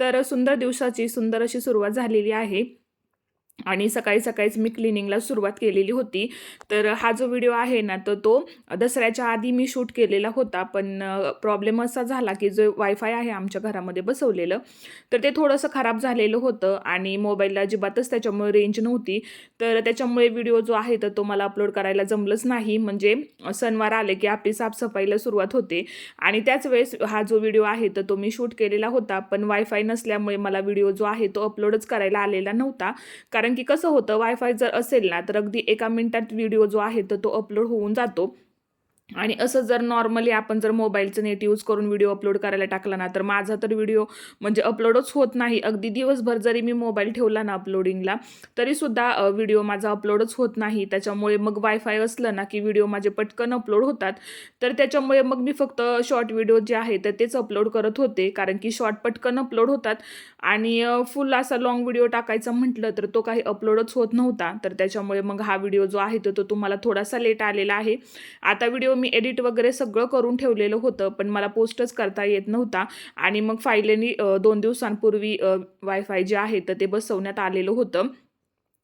तर सुंदर दिवसाची सुंदर अशी सुरुवात झालेली आहे. आणि सकाळी सकाळीच मी क्लिनिंगला सुरुवात केलेली होती. तर हा जो व्हिडिओ आहे ना तर तो दसऱ्याच्या आधी मी शूट केलेला होता. पण प्रॉब्लेम असा झाला की जो वायफाय आहे आमच्या घरामध्ये बसवलेलं तर ते थोडंसं खराब झालेलं होतं आणि मोबाईलला अजिबातच त्याच्यामुळे रेंज नव्हती. तर त्याच्यामुळे व्हिडिओ जो आहे तर तो मला अपलोड करायला जमलंच नाही. म्हणजे सणवार आले की आपली साफसफाईला सुरुवात होते. आणि त्याच वेळेस हा जो व्हिडिओ आहे तर तो मी शूट केलेला होता. पण वायफाय नसल्यामुळे मला व्हिडिओ जो आहे तो अपलोडच करायला आलेला नव्हता. कारण कारण की कसं होतं वायफाय जर असेल ना तर अगदी एका मिनिटात व्हिडिओ जो आहे तर तो अपलोड होऊन जातो. आणि असं जर नॉर्मली आपण जर मोबाईलचं नेट यूज करून व्हिडिओ अपलोड करायला टाकला ना तर माझा तर व्हिडिओ म्हणजे अपलोडच होत नाही. अगदी दिवसभर जरी मी मोबाईल ठेवला ना अपलोडिंगला तरीसुद्धा व्हिडिओ माझा अपलोडच होत नाही. त्याच्यामुळे मग वायफाय असलं ना की व्हिडिओ माझे पटकन अपलोड होतात. तर त्याच्यामुळे मग मी फक्त शॉर्ट व्हिडिओ जे आहे तर तेच अपलोड करत होते. कारण की शॉर्ट पटकन अपलोड होतात. आणि फुल असा लॉंग व्हिडिओ टाकायचा म्हटलं तर तो काही अपलोडच होत नव्हता. तर त्याच्यामुळे मग हा व्हिडिओ जो आहे तो तुम्हाला थोडासा लेट आलेला आहे. आता व्हिडिओ मी एडिट वगैरे सगळं करून ठेवलेलं होतं पण मला पोस्टच करता येत नव्हता. आणि मग फायलेनी दोन दिवसांपूर्वी वायफाय जे आहे तर ते बसवण्यात आलेलं होतं.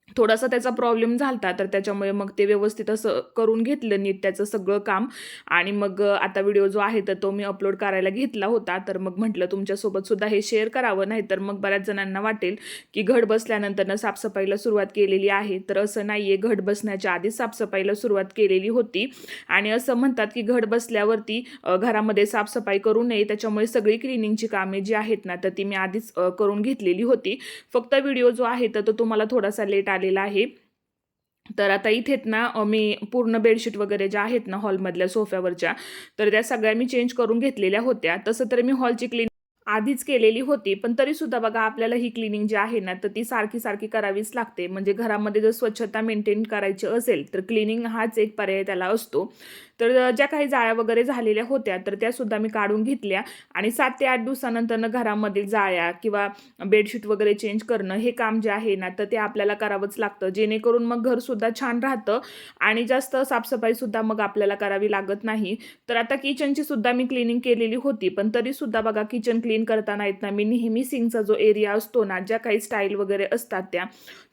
थोडासा त्याचा प्रॉब्लेम झाला तर त्याच्यामुळे मग ते व्यवस्थित असं करून घेतलं नीट त्याचं सगळं काम. आणि मग आता व्हिडिओ जो आहे तर तो मी अपलोड करायला घेतला होता. तर मग म्हटलं तुमच्यासोबत सुद्धा हे शेअर करावं नाही तर मग बऱ्याच जणांना वाटेल की घट बसल्यानंतरनं साफसफाईला सुरुवात केलेली आहे. तर असं नाही आहे घट बसण्याच्या आधीच साफसफाईला सुरुवात केलेली होती. आणि असं म्हणतात की घट बसल्यावरती घरामध्ये साफसफाई करू नये त्याच्यामुळे सगळी क्लिनिंगची कामे जी आहेत ना तर ती मी आधीच करून घेतलेली होती. फक्त व्हिडिओ जो आहे तर तो तुम्हाला थोडासा लेट आलेला आहे. तर आता इथेच ना मी पूर्ण बेडशीट वगैरे ज्या आहेत ना हॉलमधल्या सोफ्यावरच्या तर त्या सगळ्या मी चेंज करून घेतलेल्या होत्या. तसं तर मी हॉलची क्लीन आधीच केलेली होती पण तरीसुद्धा बघा आपल्याला ही क्लिनिंग जी आहे ना तर ती सारखी सारखी करावीच लागते. म्हणजे घरामध्ये जर स्वच्छता मेंटेन करायची असेल तर क्लिनिंग हाच एक पर्याय त्याला असतो. तर ज्या काही जाळ्या वगैरे झालेल्या होत्या तर त्यासुद्धा मी काढून घेतल्या. आणि सात ते आठ दिवसानंतरनं घरामधील जाळ्या किंवा बेडशीट वगैरे चेंज करणं हे काम जे आहे ना तर ते आपल्याला करावंच लागतं. जेणेकरून मग घरसुद्धा छान राहतं आणि जास्त साफसफाईसुद्धा मग आपल्याला करावी लागत नाही. तर आता किचनची सुद्धा मी क्लिनिंग केलेली होती पण तरीसुद्धा बघा किचन क्लीन करताना येत ना मी नेहमी सिंगचा जो एरिया असतो ना ज्या काही स्टाईल वगैरे असतात त्या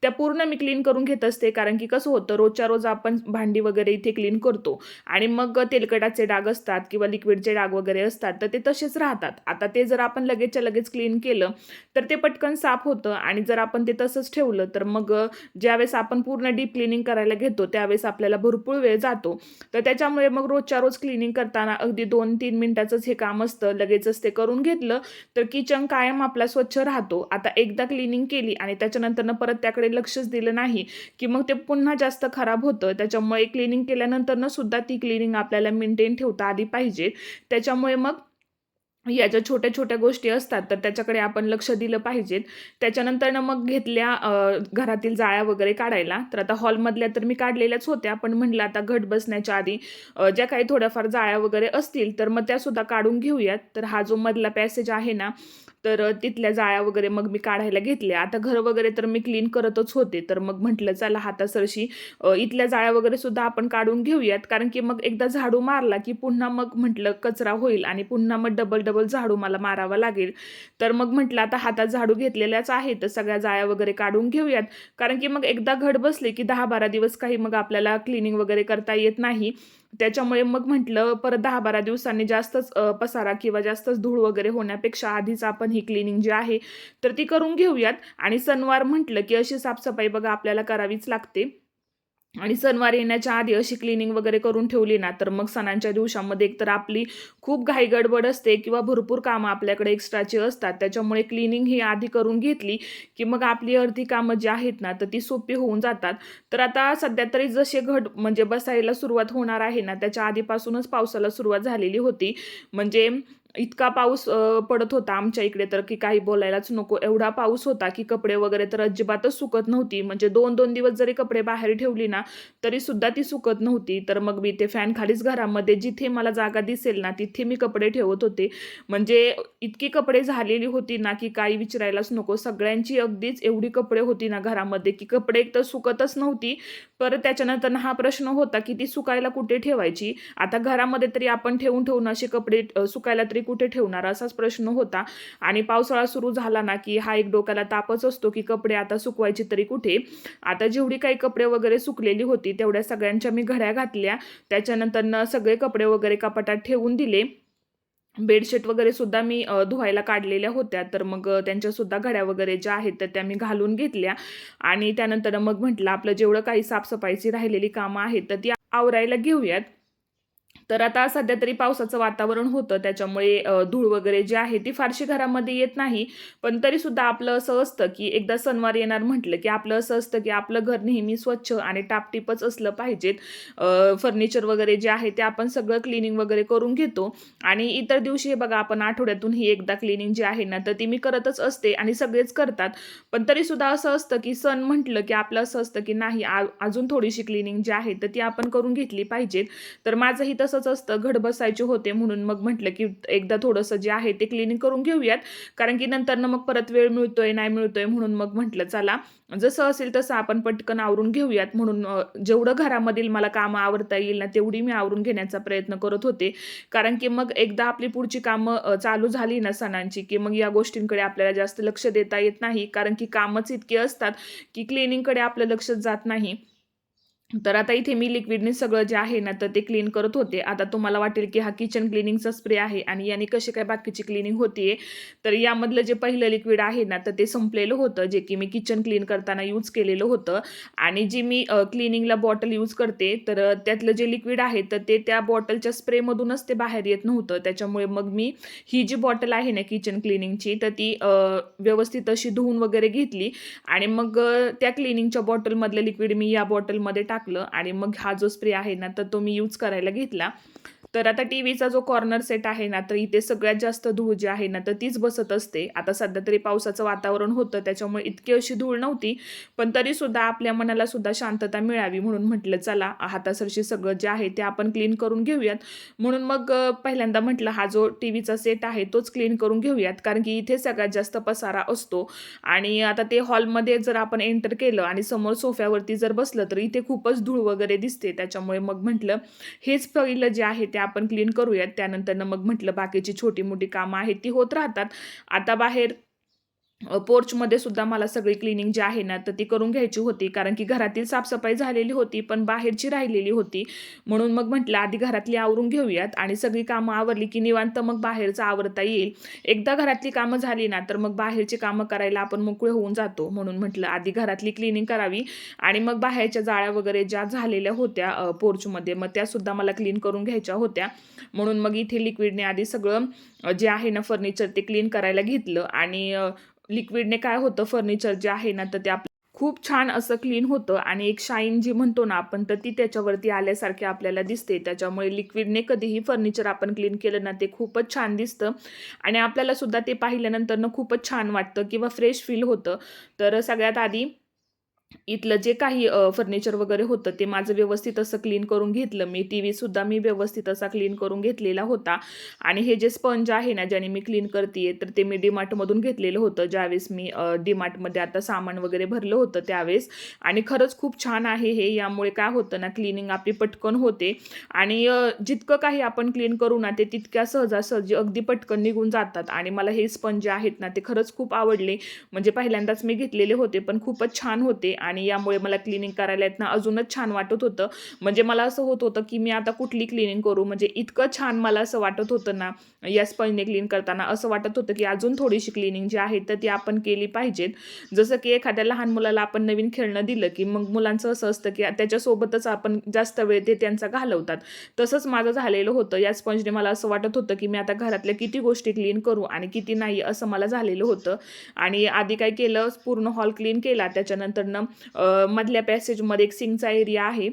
त्या पूर्ण मी क्लीन करून घेत असते. कारण की कसं होतं रोजच्या रोज आपण भांडी वगैरे इथे क्लीन करतो. आणि मग तेलकटाचे डाग असतात किंवा लिक्विडचे डाग वगैरे असतात तर ते तसेच राहतात. आता ते जर आपण लगेचच्या लगेच क्लीन केलं तर ते पटकन साफ होतं. आणि जर आपण ते तसंच ठेवलं तर मग ज्यावेळेस आपण पूर्ण डीप क्लिनिंग करायला घेतो त्यावेळेस आपल्याला भरपूर वेळ जातो. तर त्याच्यामुळे मग रोजच्या रोज क्लिनिंग करताना अगदी दोन तीन मिनिटाचंच हे काम असतं. लगेचच ते करून घेतलं तर किचन कायम आपला स्वच्छ राहतो. आता एकदा क्लिनिंग केली आणि त्याच्यानंतरनं परत त्याकडे लक्षच दिलं नाही की मग ते पुन्हा जास्त खराब होतं. त्याच्यामुळे क्लिनिंग केल्यानंतरनं सुद्धा ती क्लिनिंग आपल्याला मेंटेन ठेवता आली पाहिजे. त्याच्यामुळे मग या ज्या छोट्या छोट्या गोष्टी असतात तर त्याच्याकडे आपण लक्ष दिलं पाहिजेत. त्याच्यानंतरनं मग घेतल्या घरातील जाळ्या वगैरे काढायला. तर आता हॉलमधल्या तर मी काढलेल्याच होत्या पण म्हटलं आता घट बसण्याच्या आधी ज्या काही थोड्याफार जाळ्या वगैरे असतील तर मग त्यासुद्धा काढून घेऊयात. तर हा जो मधला पॅसेज आहे ना तर तिथल्या जाळ्या वगैरे मग मी काढायला घेतल्या. आता घर वगैरे तर मी क्लीन करतच होते तर मग म्हटलं चला हातासरशी इथल्या जाळ्या वगैरे सुद्धा आपण काढून घेऊयात. कारण की मग एकदा झाडू मारला की पुन्हा मग म्हटलं कचरा होईल. आणि पुन्हा मग डबल डबल झाडू मला मारावा लागेल. तर मग म्हटलं आता हातात झाडू घेतलेल्याच आहे तर सगळ्या जाळ्या वगैरे काढून घेऊयात. कारण की मग एकदा घड बसले की दहा बारा दिवस काही मग आपल्याला क्लिनिंग वगैरे करता येत नाही. त्याच्यामुळे मग म्हटलं परत दहा बारा दिवसांनी जास्तच पसारा किंवा जास्तच धूळ वगैरे होण्यापेक्षा आधीच आपण ही क्लिनिंग जी आहे तर ती करून घेऊयात. आणि सणवार म्हटलं की अशी साफसफाई बघा आपल्याला करावीच लागते. आणि सणवार येण्याच्या आधी अशी क्लिनिंग वगैरे करून ठेवली ना तर मग सणांच्या दिवसामध्ये एकतर आपली खूप घाई गडबड असते किंवा भरपूर कामं आपल्याकडे एक्स्ट्राची असतात त्याच्यामुळे क्लिनिंग ही आधी करून घेतली की मग आपली अर्धी कामं जी आहेत ना तर ती सोपी होऊन जातात. तर आता सध्या तरी जसे घट म्हणजे बसायला सुरुवात होणार आहे ना त्याच्या आधीपासूनच पावसाला सुरुवात झालेली होती. म्हणजे इतका पाऊस पडत होता आमच्या इकडे तर की काही बोलायलाच नको. एवढा पाऊस होता की कपडे वगैरे तर अजिबातच सुकत नव्हती. म्हणजे दोन दोन दिवस जरी कपडे बाहेर ठेवली ना तरी सुद्धा ती सुकत नव्हती. तर मग मी ते फॅन खालीच घरामध्ये जिथे मला जागा दिसेल ना तिथे मी कपडे ठेवत होते. म्हणजे इतकी कपडे झालेली होती ना की काही विचारायलाच नको. सगळ्यांची अगदीच एवढी कपडे होती ना घरामध्ये की कपडे एक तर सुकतच नव्हती. परत त्याच्यानंतर हा प्रश्न होता की ती सुकायला कुठे ठेवायची? आता घरामध्ये तरी आपण ठेवून ठेवून असे कपडे सुकायला तरी कुठे ठेवणार असाच प्रश्न होता. आणि पावसाळा सुरू झाला ना की हा एक डोक्याला तापच असतो की कपडे आता सुकवायचे तरी कुठे. आता जेवढी काही कपडे वगैरे सुकलेली होती तेवढ्या सगळ्यांच्या मी घड्या घातल्या. त्याच्यानंतर सगळे कपडे वगैरे कपाटात ठेवून दिले. बेडशीट वगैरे सुद्धा मी धुवायला काढलेल्या होत्या. तर मग त्यांच्यासुद्धा घड्या वगैरे ज्या आहेत तर त्या मी घालून घेतल्या. आणि त्यानंतर मग म्हटलं आपलं जेवढं काही साफसफाईची राहिलेली कामं आहेत तर ती आवरायला घेऊयात. तर आता सध्या तरी पावसाचं वातावरण होतं. त्याच्यामुळे धूळ वगैरे जी आहे ती फारशी घरामध्ये येत नाही. पण तरी सुद्धा आपलं असं असतं की एकदा सणवार येणार म्हटलं की आपलं असं असतं की आपलं घर नेहमी स्वच्छ आणि टापटीपच असलं पाहिजेत. फर्निचर वगैरे जे आहे ते आपण सगळं क्लिनिंग वगैरे करून घेतो. आणि इतर दिवशी हे बघा आपण आठवड्यातून ही एकदा क्लिनिंग जी आहे ना तर ती मी करतच असते आणि सगळेच करतात. पण तरी सुद्धा असं असतं की सण म्हटलं की आपलं असं असतं की नाही आ- अजून थोडीशी क्लिनिंग जी आहे तर ती आपण करून घेतली पाहिजेत. तर माझंही तसंच असतं घड बसायचे होते म्हणून मग म्हटलं की एकदा थोडंसं जे आहे ते क्लिनिंग करून घेऊयात. कारण की नंतर मग परत वेळ मिळतोय नाही मिळतोय म्हणून मग म्हटलं चला जसं असेल तसं आपण पटकन आवरून घेऊयात. म्हणून जेवढं घरामधील मला कामं आवरता येईल ना तेवढी मी आवरून घेण्याचा प्रयत्न करत होते. कारण की मग एकदा आपली पुढची कामं चालू झाली ना सणांची की मग या गोष्टींकडे आपल्याला जास्त लक्ष देता येत नाही. कारण की कामच इतकी असतात की क्लिनिंगकडे आपलं लक्षच जात नाही. तर आता इथे मी लिक्विडने सगळं जे आहे ना तर ते क्लीन करत होते. आता तुम्हाला वाटेल की हा किचन क्लिनिंगचा स्प्रे आहे आणि याने कशी काय बाकीची क्लिनिंग होतीये. तर यामधलं जे पहिलं लिक्विड आहे ना तर ते संपलेलं होतं जे की मी किचन क्लीन करताना यूज केलेलं होतं. आणि जी मी क्लिनिंगला बॉटल यूज करते तर त्यातलं जे लिक्विड आहे तर ते त्या बॉटलच्या स्प्रेमधूनच ते बाहेर येत नव्हतं. त्याच्यामुळे मग मी ही जी बॉटल आहे ना किचन क्लिनिंगची तर ती व्यवस्थित अशी धुवून वगैरे घेतली. आणि मग त्या क्लिनिंगच्या बॉटलमधलं लिक्विड मी या बॉटलमध्ये टाकलं आणि मग हा जो स्प्रे आहे ना तर तो मी यूज करायला घेतला. तर आता टी व्हीचा जो कॉर्नर सेट आहे ना तर इथे सगळ्यात जास्त धूळ जी आहे ना तर तीच बसत असते. आता सध्या तरी पावसाचं वातावरण होतं त्याच्यामुळे इतकी अशी धूळ नव्हती पण तरी सुद्धा आपल्या मनाला सुद्धा शांतता मिळावी म्हणून म्हटलं चला हातासरशी सगळं जे आहे ते आपण क्लीन करून घेऊयात. म्हणून मग पहिल्यांदा म्हटलं हा जो टी व्हीचा सेट आहे तोच क्लीन करून घेऊयात कारण की इथे सगळ्यात जास्त पसारा असतो. आणि आता ते हॉलमध्ये जर आपण एंटर केलं आणि समोर सोफ्यावरती जर बसलं तर इथे खूपच धूळ वगैरे दिसते. त्याच्यामुळे मग म्हटलं हेच पहिलं जे आहे ते आपण क्लीन करूयात. त्यानंतर मग म्हटलं बाकीची छोटी मोठी कामं आहेत ती होत राहतात. आता बाहेर पोर्चमध्ये सुद्धा मला सगळी क्लिनिंग जी आहे ना तर ती करून घ्यायची होती. कारण की घरातील साफसफाई झालेली होती पण बाहेरची राहिलेली होती. म्हणून मग म्हटलं आधी घरातली आवरून घेऊयात. आणि सगळी कामं आवरली की निवांत मग बाहेरचं आवरता येईल. एकदा घरातली कामं झाली ना तर मग बाहेरची कामं करायला आपण मोकळे होऊन जातो. म्हणून म्हटलं आधी घरातली क्लिनिंग करावी. आणि मग बाहेरच्या जाळ्या वगैरे ज्या झालेल्या होत्या पोर्चमध्ये मग त्यासुद्धा मला क्लीन करून घ्यायच्या होत्या. म्हणून मग इथे लिक्विडने आधी सगळं जे आहे ना फर्निचर ते क्लीन करायला घेतलं. आणि लिक्विडने काय होतं फर्निचर जे आहे ना तर ते आपलं खूप छान असं क्लीन होतं आणि एक शाईन जी म्हणतो ना आपण तर ती त्याच्यावरती आल्यासारखी आपल्याला दिसते. त्याच्यामुळे लिक्विडने कधीही फर्निचर आपण क्लीन केलं ना ते खूपच छान दिसतं. आणि आपल्याला सुद्धा ते पाहिल्यानंतर ना खूपच छान वाटतं किंवा फ्रेश फील होतं. तर सगळ्यात आधी इथलं जे काही फर्निचर वगैरे होतं ते माझं व्यवस्थित असं क्लीन करून घेतलं. मी टी व्हीसुद्धा मी व्यवस्थित असा क्लीन करून घेतलेला होता. आणि हे जे स्पंज आहे ना ज्याने मी क्लीन करते तर ते मी डीमार्टमधून घेतलेलं होतं. ज्यावेळेस मी डीमार्टमध्ये आता सामान वगैरे भरलं होतं त्यावेळेस. आणि खरंच खूप छान आहे हे. यामुळे काय होतं ना क्लिनिंग आपली पटकन होते. आणि जितकं काही आपण क्लीन करू ना ते तितक्या सहजासहजी अगदी पटकन निघून जातात. आणि मला हे स्पंज आहेत ना ते खरंच खूप आवडले. म्हणजे पहिल्यांदाच मी घेतलेले होते पण खूपच छान होते. आणि यामुळे मला क्लिनिंग करायला येत ना अजूनच छान वाटत होतं. म्हणजे मला असं होत होतं की मी आता कुठली क्लिनिंग करू? म्हणजे इतकं छान मला असं वाटत होतं ना या स्पंजने क्लीन करताना. असं वाटत होतं की अजून थोडीशी क्लिनिंग जी आहे तर ती आपण केली पाहिजेत. जसं की एखाद्या लहान मुलाला आपण नवीन खेळणं दिलं की मग मुलांचं असं असतं की त्याच्यासोबतच आपण जास्त वेळ ते त्यांचा घालवतात. तसंच माझं झालेलं होतं. या स्पंजने मला असं वाटत होतं की मी आता घरातल्या किती गोष्टी क्लीन करू आणि किती नाही असं मला झालेलं होतं. आणि आधी काय केलं? पूर्ण हॉल क्लीन केला. त्याच्यानंतर न मधल्या पॅसेजमध्ये एक सिंगचा एरिया आहे.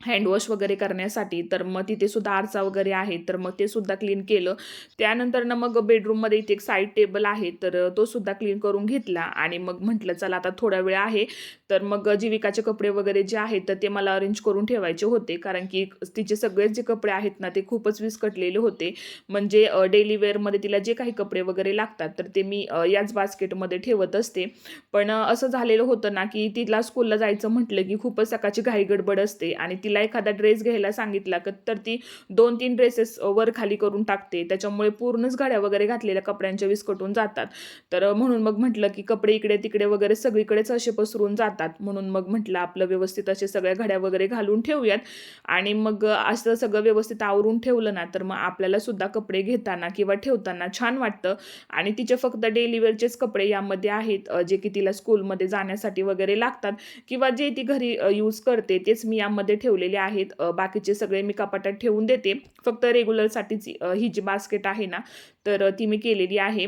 हँडवॉश वगैरे करण्यासाठी तर मग तिथे सुद्धा आरसा वगैरे आहे तर मग ते सुद्धा क्लीन केलं. त्यानंतर ना मग बेडरूममध्ये इथे एक साईड टेबल आहे तर तो सुद्धा क्लीन करून घेतला आणि मग म्हटलं चला आता थोडा वेळ आहे. तर मग जीविकाचे कपडे वगैरे जे आहेत तर ते मला अरेंज करून ठेवायचे होते. कारण की तिचे सगळेच जे कपडे आहेत ना ते खूपच विस्कटलेले होते. म्हणजे डेली वेअरमध्ये तिला जे काही कपडे वगैरे लागतात तर ते मी याच बास्केटमध्ये ठेवत असते. पण असं झालेलं होतं ना की तिला स्कूलला जायचं म्हटलं की खूपच सकाळची घाई गडबड असते आणि ती तिला एखादा ड्रेस घ्यायला सांगितला तर ती दोन तीन ड्रेसेस वर खाली करून टाकते. त्याच्यामुळे पूर्णच गाड्या वगैरे घातलेल्या कपड्यांच्या विस्कटून जातात. तर म्हणून मग म्हटलं की कपडे इकडे तिकडे वगैरे सगळीकडेच असे पसरून जातात. म्हणून मग म्हटलं आपलं व्यवस्थित असे सगळ्या घड्या वगैरे घालून ठेवूयात. आणि मग असं सगळं व्यवस्थित आवरून ठेवलं ना तर मग आपल्याला सुद्धा कपडे घेताना किंवा ठेवताना छान वाटतं. आणि तिचे फक्त डेली वेअरचेच कपडे यामध्ये आहेत जे की तिला स्कूलमध्ये जाण्यासाठी वगैरे लागतात. किंवा जे ती घरी यूज करते तेच मी यामध्ये ठेवलेले आहेत. बाकीचे सगळे मी कपाटात ठेवून देते. फक्त रेग्युलरसाठीच ही जी बास्केट आहे ना तर ती मी केलेली आहे.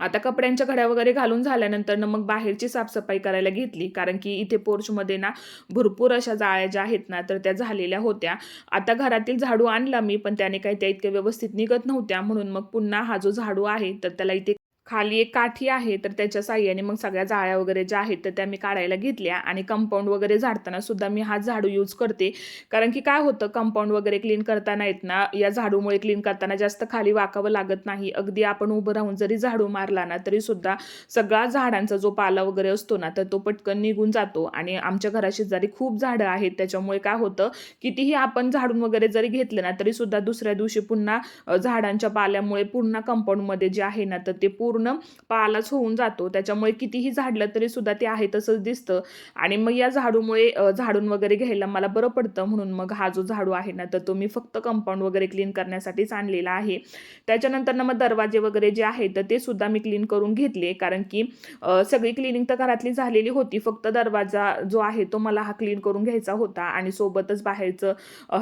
आता कपड्यांच्या घड्या वगैरे घालून झाल्यानंतर ना मग बाहेरची साफसफाई करायला घेतली. कारण की इथे पोर्चमध्ये ना भरपूर अशा जाळ्या ज्या आहेत ना तर त्या झालेल्या होत्या. आता घरातील झाडू आणला मी पण त्याने काही त्या इतक्या व्यवस्थित निघत नव्हत्या. म्हणून मग पुन्हा हा जो झाडू आहे तर त्याला इथे खाली एक काठी आहे तर त्याच्या साह्याने मग सगळ्या जाळ्या वगैरे ज्या आहेत तर त्या मी काढायला घेतल्या आणि कंपाऊंड वगैरे झाडताना सुद्धा मी हा झाडू यूज करते. कारण की काय होतं कंपाऊंड वगैरे क्लीन करताना येत ना या झाडूमुळे क्लीन करताना जास्त खाली वाकावं लागत नाही. अगदी आपण उभं राहून जरी झाडू मारला ना तरी सुद्धा सगळा झाडांचा जो पाला वगैरे असतो ना तर तो पटकन निघून जातो. आणि आमच्या घरा शेजारी खूप झाडं आहेत त्याच्यामुळे काय होतं कितीही आपण झाडून वगैरे जरी घेतलं ना तरी सुद्धा दुसऱ्या दिवशी पुन्हा झाडांच्या पाल्यामुळे पूर्ण कंपाऊंडमध्ये जे आहे ना तर ते पूर्ण पूर्ण पालाच होऊन जातो. त्याच्यामुळे कितीही झाडलं तरी सुद्धा ते आहे तसंच दिसतं. आणि मग या झाडूमुळे झाडून वगैरे घ्यायला मला बरं पडतं. म्हणून मग हा जो झाडू आहे ना तर तो मी फक्त कंपाऊंड वगैरे क्लीन करण्यासाठीच आणलेला आहे. त्याच्यानंतर ना मग दरवाजे वगैरे जे आहेत तर ते सुद्धा मी क्लीन करून घेतले. कारण की सगळी क्लिनिंग तर घरातली झालेली होती. फक्त दरवाजा जो आहे तो मला हा क्लीन करून घ्यायचा होता. आणि सोबतच बाहेरचं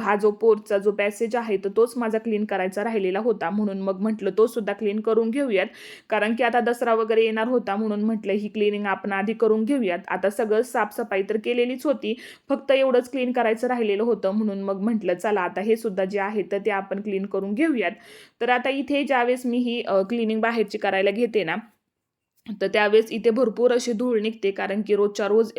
हा जो पोर्टचा जो पॅसेज आहे तर तोच माझा क्लीन करायचा राहिलेला होता. म्हणून मग म्हटलं तो सुद्धा क्लीन करून घेऊयात. कारण कारण की आता दसरा वगैरे येणार होता म्हणून म्हटलं ही क्लिनिंग आपण आधी करून घेऊयात. आता सगळं साफसफाई तर केलेलीच होती फक्त एवढंच क्लीन करायचं राहिलेलं होतं म्हणून मग म्हटलं चला आता हे सुद्धा जे आहे तर ते आपण क्लीन करून घेऊयात. तर आता इथे ज्यावेळेस मी ही क्लिनिंग बाहेरची करायला घेते ना तर त्यावेळेस इथे भरपूर अशी धूळ निघते कारण की रोजच्या रोज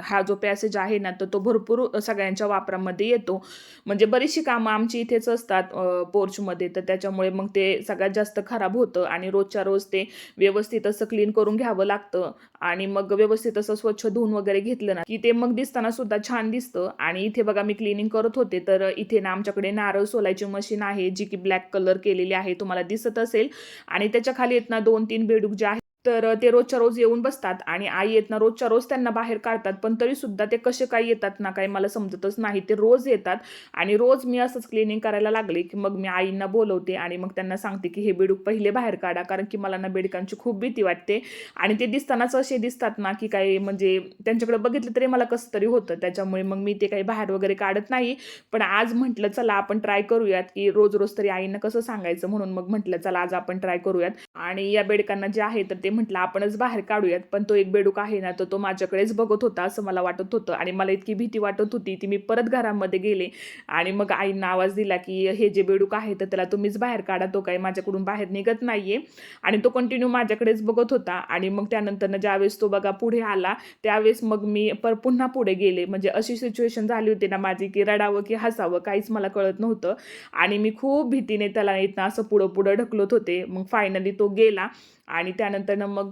हा जो पॅसेज आहे ना तर तो भरपूर सगळ्यांच्या वापरामध्ये येतो. म्हणजे बरीचशी कामं आमची इथेच असतात पोर्चमध्ये तर त्याच्यामुळे मग ते सगळ्यात जास्त खराब होतं आणि रोजच्या रोज ते व्यवस्थित असं क्लीन करून घ्यावं लागतं. आणि मग व्यवस्थित असं स्वच्छ धुवून वगैरे घेतलं ना की ते मग दिसताना सुद्धा छान दिसतं. आणि इथे बघा मी क्लिनिंग करत होते तर इथे ना आमच्याकडे नारळ सोलायची मशीन आहे जी की ब्लॅक कलर केलेली आहे तुम्हाला दिसत असेल. आणि त्याच्याखाली आहेत ना दोन तीन बेडूक जे आहेत तर ते रोजच्या रोज येऊन बसतात आणि आई येत ना रोजच्या रोज त्यांना बाहेर काढतात. पण तरी सुद्धा ते कसे काय येतात ना काही मला समजतच नाही. ते रोज येतात आणि रोज मी असंच क्लिनिंग करायला लागले की मग मी आईंना बोलवते आणि मग त्यांना सांगते की हे बेडूक पहिले बाहेर काढा कारण की मला ना बेडकांची खूप भीती वाटते. आणि ते दिसतानाच असे दिसतात ना की काही म्हणजे त्यांच्याकडे बघितलं तरी मला कसं तरी होतं. त्याच्यामुळे मग मी ते काही बाहेर वगैरे काढत नाही. पण आज म्हटलं चला आपण ट्राय करूयात की रोज रोज तरी आईंना कसं सांगायचं म्हणून मग म्हटलं चला आज आपण ट्राय करूयात. आणि या बेडकांना जे आहे तर ते म्हटलं आपणच बाहेर काढूयात पण तो एक बेडूक आहे ना तर तो माझ्याकडेच बघत होता असं मला वाटत होतं. आणि मला इतकी भीती वाटत होती ती मी परत घरामध्ये गेले. आणि मग आईंना आवाज दिला की हे जे बेडूक आहे तर त्याला तुम्हीच बाहेर काढा तो काही माझ्याकडून बाहेर निघत नाहीये. आणि तो कंटिन्यू माझ्याकडेच बघत होता. आणि मग त्यानंतरनं ज्यावेळेस तो बघा पुढे आला त्यावेळेस मग मी पर पुन्हा पुढे गेले. म्हणजे अशी सिच्युएशन झाली होती ना माझी की रडावं की हसावं काहीच मला कळत नव्हतं. आणि मी खूप भीतीने त्याला इथनं असं पुढं पुढं ढकलत होते. मग फायनली तो गेला. आणि त्यानंतर मग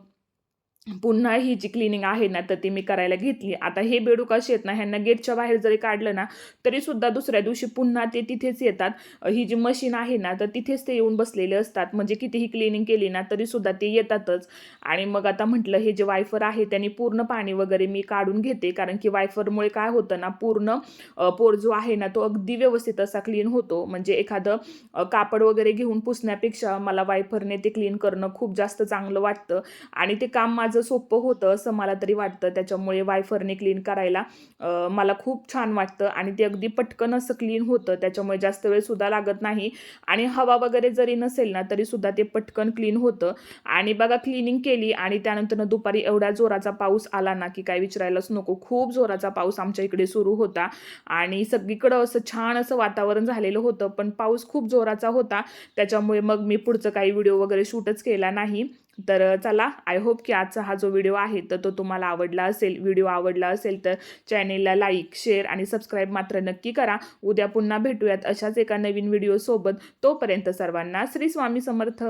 पुन्हा ही जी क्लिनिंग आहे ना तर ती मी करायला घेतली. आता हे बेडूक असे आहेत ना ह्यांना गेटच्या बाहेर जरी काढलं ना तरी सुद्धा दुसऱ्या दिवशी पुन्हा ते तिथेच येतात. ही जी मशीन आहे ना तर तिथेच ते येऊन बसलेले असतात. म्हणजे कितीही क्लिनिंग केली ना तरी सुद्धा ते येतातच. आणि मग आता म्हटलं हे जे वायफर आहे त्यांनी पूर्ण पाणी वगैरे मी काढून घेते. कारण की वायफरमुळे काय होतं ना पूर्ण पोर जो आहे ना तो अगदी व्यवस्थित असा क्लीन होतो. म्हणजे एखादं कापड वगैरे घेऊन पुसण्यापेक्षा मला वायफरने ते क्लीन करणं खूप जास्त चांगलं वाटतं. आणि ते काम माझं माझं सोपं होतं असं मला तरी वाटतं. त्याच्यामुळे वायफरने क्लीन करायला मला खूप छान वाटतं आणि ते अगदी पटकन असं क्लीन होतं. त्याच्यामुळे जास्त वेळसुद्धा लागत नाही आणि हवा वगैरे जरी नसेल ना तरीसुद्धा ते पटकन क्लीन होतं. आणि बघा क्लिनिंग केली आणि त्यानंतर दुपारी एवढ्या जोराचा पाऊस आला ना की काय विचारायलाच नको. खूप जोराचा पाऊस आमच्या इकडे सुरू होता आणि सगळीकडं असं छान असं वातावरण झालेलं होतं. पण पाऊस खूप जोराचा होता. त्याच्यामुळे मग मी पुढचं काही व्हिडिओ वगैरे शूटच केला नाही. तर चला आय होप की आजचा हा जो व्हिडिओ आहे तर तो तुम्हाला आवडला असेल. व्हिडिओ आवडला असेल तर चॅनेलला लाईक शेअर आणि सबस्क्राईब मात्र नक्की करा. उद्या पुन्हा भेटूयात अशाच एका नवीन व्हिडिओसोबत तोपर्यंत सर्वांना श्री स्वामी समर्थ.